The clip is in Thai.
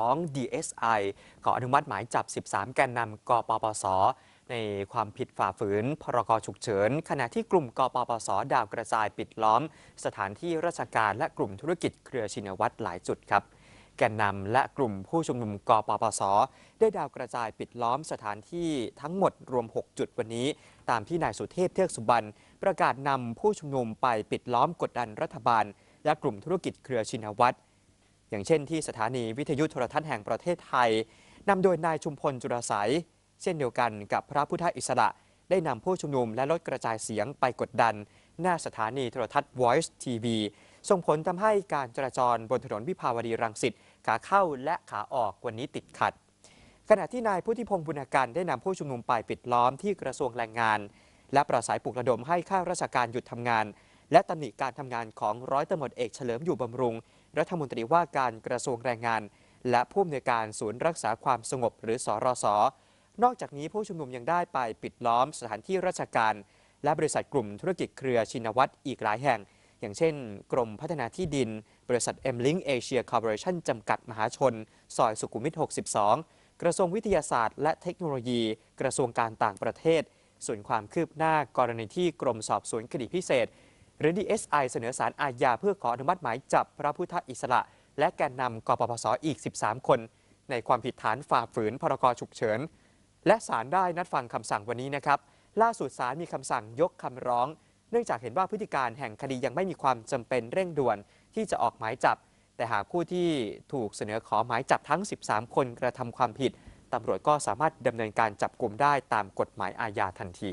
ของ DSI ขออนุมัติหมายจับ 13 แกนนำกปปส ในความผิดฝ่าฝืน พรกฉุกเฉิน ขณะที่กลุ่มกปปส ดาวกระจายปิดล้อม สถานที่ราชการและกลุ่มธุรกิจเครือชินวัตรหลายจุดครับ แกนนำและกลุ่มผู้ชุมนุมกปปส ได้ดาวกระจายปิดล้อมสถานที่ทั้งหมดรวม 6 จุดวันนี้ ตามที่นายสุเทพเทือกสุบรรณประกาศนำผู้ชุมนุมไปปิดล้อมกดดันรัฐบาล และกลุ่มธุรกิจเครือชินวัตร อย่างเช่นที่สถานีวิทยุโทรทัศน์แห่งประเทศไทยนำโดยนายชุมพลจุรสัย เช่นเดียวกันกับพระพุทธอิสระ ได้นำผู้ชุมนุมและลดกระจายเสียงไปกดดัน หน้าสถานีโทรทัศน์ Voice TV ส่งผลทำให้การจราจรบนถนนวิภาวดีรังสิตขาเข้าและขาออกวันนี้ติดขัด ขณะที่นายพุทธิพงศ์บุญการได้นำผู้ชุมนุมไปปิดล้อมที่กระทรวงแรงงาน และประสายปลุกระดมให้ข้าราชการหยุดทำงาน และตำหนิการทำงานของร้อยตำรวจเอกเฉลิมอยู่บำรุง รัฐมนตรีว่าการกระทรวงแรงงาน และผู้อำนวยการศูนย์รักษาความสงบหรือสรสนอกจากนี้ผู้ชุมนุมยังได้ไปปิดล้อมสถานที่ราชการ และบริษัทกลุ่มธุรกิจเครือชินวัตรอีกหลายแห่ง อย่างเช่น กรมพัฒนาที่ดิน บริษัท M Link Asia Corporation จำกัดมหาชน ซอยสุขุมวิท 62 กระทรวงวิทยาศาสตร์ และเทคโนโลยี กระทรวงการต่างประเทศ ส่วนความคืบหน้ากรณีที่กรมสอบสวนคดีพิเศษ หรือ DSI เสนอสารอาญาเพื่อขออนุมัติหมายจับพระพุทธอิสระ และแกนนำกปปสอีก 13 คน ในความผิดฐานฝ่าฝืนพรกฉุกเฉิน และศาลได้นัดฟังคำสั่งวันนี้นะครับ ล่าสุดศาลมีคำสั่งยกคำร้อง เนื่องจากเห็นว่าพฤติการแห่งคดียังไม่มีความจำเป็นเร่งด่วนที่จะออกหมายจับ แต่หากผู้ที่ถูกเสนอขอหมายจับทั้ง 13 คนกระทำความผิดตำรวจก็สามารถดำเนินการจับกลุ่มได้ตามกฎหมายอาญาทันที